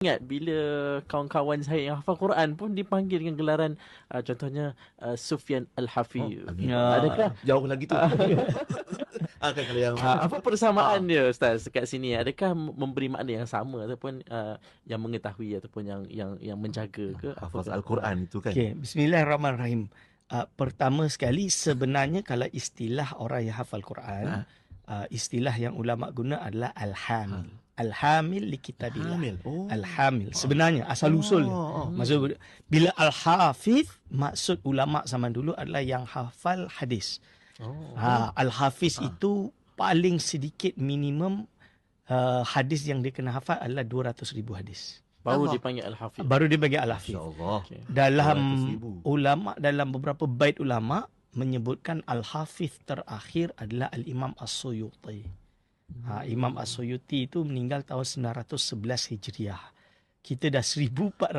ingat bila kawan-kawan saya yang hafal Quran pun dipanggil dengan gelaran uh, contohnya uh, Sufyan Al-Hafiz. Oh. Uh, adakah Jauh lagi tu. ah, kan kalau yang uh, apa persamaan dia Ustaz dekat sini? Adakah memberi makna yang sama ataupun uh, yang mengetahui ataupun yang yang yang menjaga ke hafaz? Al-Quran itu kan. Okey, bismillahirrahmanirrahim. Uh, pertama sekali sebenarnya kalau istilah orang yang hafal Quran, uh, istilah yang ulama guna adalah al-hamil. Al-hamil li kitabillah. Hamil. Oh. Al-hamil. Sebenarnya asal usulnya. Oh, oh. Maksud bila al-hafiz maksud ulama zaman dulu adalah yang hafal hadis. Oh. Ha, al-hafiz Ha. itu paling sedikit minimum uh, hadis yang dia kena hafal adalah 200 ribu hadis. Baru Allah. dipanggil Al-Hafiz. Baru dia bagi al-hafiz. InsyaAllah. Okay. Dalam 200,000. ulama dalam beberapa bait ulama menyebutkan al-hafiz terakhir adalah al-Imam As-Suyuti. Ha, Imam As-Suyuti itu meninggal tahun 911 Hijriah. Kita dah 1446.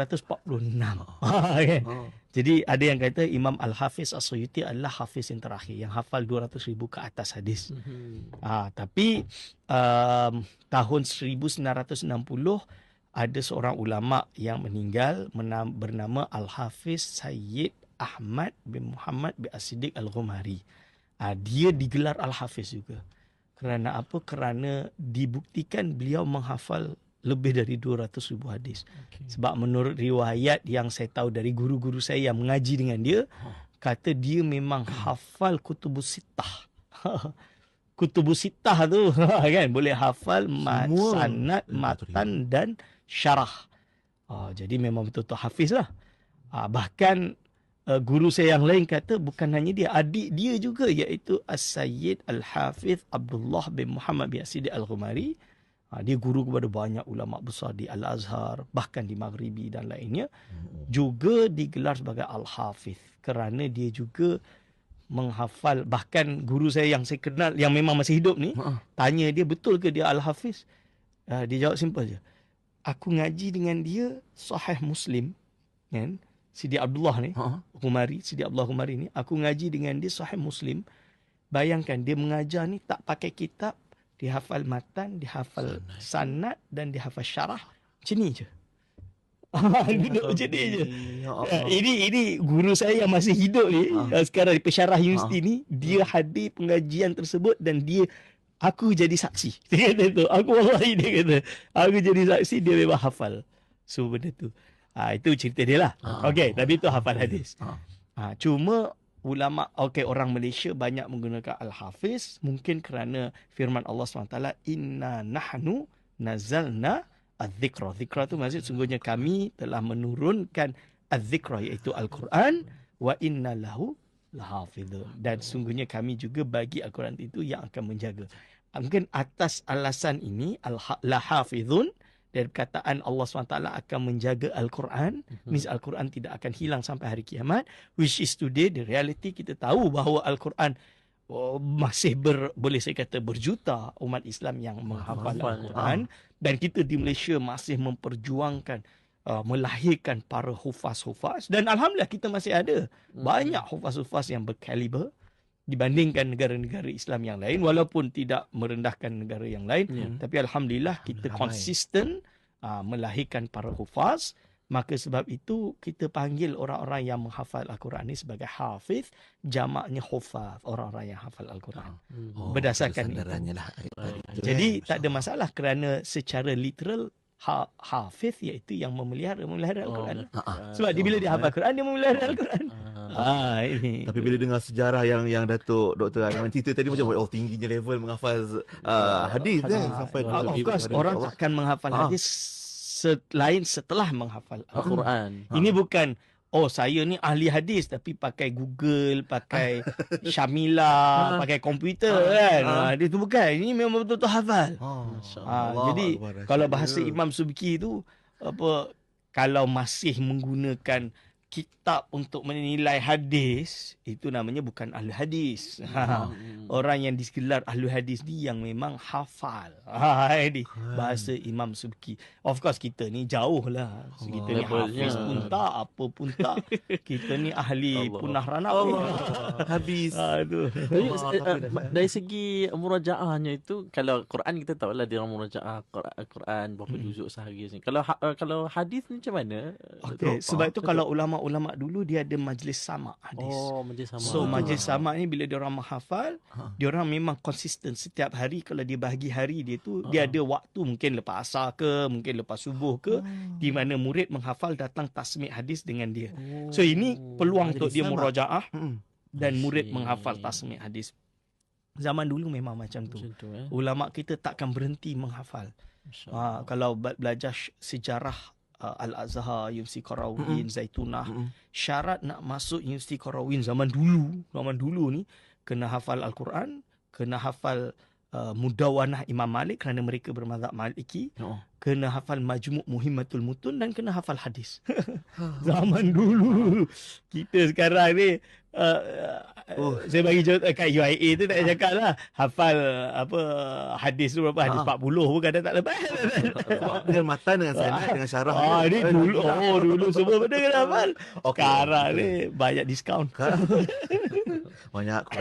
Ha, kan? Oh. Jadi ada yang kata Imam Al-Hafiz As-Suyuti adalah hafiz yang terakhir yang hafal 200 ribu ke atas hadis. Ha, tapi um, tahun 1960 ada seorang ulama yang meninggal bernama Al-Hafiz Sayyid Ahmad bin Muhammad bin As-Siddiq Al-Ghumari. Ha, dia digelar Al-Hafiz juga. Kerana apa? Kerana dibuktikan beliau menghafal lebih dari 200 ribu hadis. Okay. Sebab menurut riwayat yang saya tahu dari guru-guru saya yang mengaji dengan dia, kata dia memang hafal kutubus sittah. kutubus sittah tu kan boleh hafal mat, sanad, matan dan syarah. Ah, jadi memang betul-betul hafiz lah. Ah, bahkan uh, guru saya yang lain kata bukan hanya dia, adik dia juga iaitu As-Sayyid Al-Hafiz Abdullah bin Muhammad bin Asidi Al-Ghumari. Ha, dia guru kepada banyak ulama besar di Al-Azhar, bahkan di Maghribi dan lainnya. Juga digelar sebagai Al-Hafiz kerana dia juga menghafal bahkan guru saya yang saya kenal yang memang masih hidup ni Ha. tanya dia betul ke dia Al-Hafiz? Uh, dia jawab simple je. Aku ngaji dengan dia Sahih Muslim kan? Sidi Abdullah ni, Ha. Humari, Sidi Abdullah Humari ni, aku ngaji dengan dia Sahih Muslim. Bayangkan dia mengajar ni tak pakai kitab, dia hafal matan, dia hafal sanad dan dia hafal syarah. Macam ni je. Duduk macam ni je. Ya Allah. ini ini guru saya yang masih hidup ni Ah. uh. sekarang di pensyarah universiti ni dia hadir pengajian tersebut dan dia aku jadi saksi dia kata tu aku wallahi dia kata aku jadi saksi dia memang hafal so benda tu ah itu cerita dia lah. Ah. okey tapi itu hafal hadis. Ah. ah cuma ulama okey orang Malaysia banyak menggunakan al-hafiz mungkin kerana firman Allah SWT inna nahnu nazalna az-zikra zikra tu maksud sungguhnya kami telah menurunkan az-zikra iaitu al-Quran wa inna lahu lahafizun dan sungguhnya kami juga bagi al-Quran itu yang akan menjaga. Mungkin atas alasan ini al-lahafizun dari perkataan Allah SWT akan menjaga Al-Quran. Means Al-Quran tidak akan hilang sampai hari kiamat. Which is today the reality kita tahu bahawa Al-Quran oh, masih ber, boleh saya kata berjuta umat Islam yang menghafal Al-Quran. Dan kita di Malaysia masih memperjuangkan uh, melahirkan para hufaz-hufaz. Dan alhamdulillah kita masih ada. Banyak hufaz-hufaz yang berkaliber dibandingkan negara-negara Islam yang lain walaupun tidak merendahkan negara yang lain Ya. tapi alhamdulillah kita Ramai. konsisten uh, melahirkan para hufaz maka sebab itu kita panggil orang-orang yang menghafal al-Quran ini sebagai hafiz jamaknya hufaz orang-orang yang hafal al-Quran Hmm. Oh, berdasarkan lah. Baik. jadi tak ada masalah kerana secara literal ha, hafiz iaitu yang memelihara memelihara Oh, al-Quran Ha, ha. sebab dia bila dia hafal al-Quran dia memelihara al-Quran Ah. ah ini Tapi bila dengar sejarah yang yang Datuk Dr. Aiman cerita tadi macam oh tingginya level menghafal uh, hadis kan sampai Ah, of course orang Allah. takkan menghafal Ah. hadis selain setelah menghafal al-Quran. Ha. Ini bukan oh saya ni ahli hadis tapi pakai Google, pakai Shamila, pakai komputer Ah. kan. Ah. Ha, dia tu bukan. Ini memang betul-betul hafal. Oh, Ha, Allah jadi kalau bahasa. Imam Subki tu apa kalau masih menggunakan kitab untuk menilai hadis itu namanya bukan ahli hadis. Ha. Hmm. Orang yang digelar ahli hadis ni yang memang hafal. Ha ini bahasa Imam Subki. Of course kita ni jauh lah. So, kita ni hafiz pun tak, apa pun tak. Kita ni ahli Allah. punah ranap. Allah. Habis. Aduh. Jadi, Allah, eh, tapi eh, dari segi murajaahnya itu kalau Quran kita tahu lah dia orang murajaah Quran, Quran berapa Hmm. juzuk sehari ni. Kalau ha, eh, kalau hadis ni macam mana? Okey, sebab itu kalau ulama-ulama dulu dia ada majlis sama hadis. Oh, majlis sama. So majlis sama ni bila dia orang menghafal, Ha. dia orang memang konsisten setiap hari kalau dia bahagi hari dia tu dia Ha. ada waktu mungkin lepas asar ke, mungkin lepas subuh ke di mana murid menghafal datang tasmid hadis dengan dia. Oh. So ini peluang Majlis untuk dia murajaah Hmm. dan murid menghafal tasmid hadis. Zaman dulu memang macam tu. Macam tu eh. Ulama kita takkan berhenti menghafal. Ha, kalau be- belajar sejarah uh, Al-Azhar, Universiti Qarawin, Zaitunah, Hmm. syarat nak masuk Universiti Qarawin zaman dulu, zaman dulu ni kena hafal Al-Quran, kena hafal uh, Mudawanah Imam Malik kerana mereka bermazhab Maliki, Oh. Kena hafal Majmu' Muhimmatul Mutun dan kena hafal hadis. zaman dulu. Kita sekarang ni uh, Oh. oh. saya bagi contoh kat UIA tu tak payah cakap lah hafal apa hadis tu berapa hadis Ha. 40 pun kadang tak lepas Dengan matan, dengan sanad, dengan syarah. Ah, ni Eh, dulu, oh dulu semua benda kena hafal. Okey. Sekarang ni banyak diskaun. Banyak kurang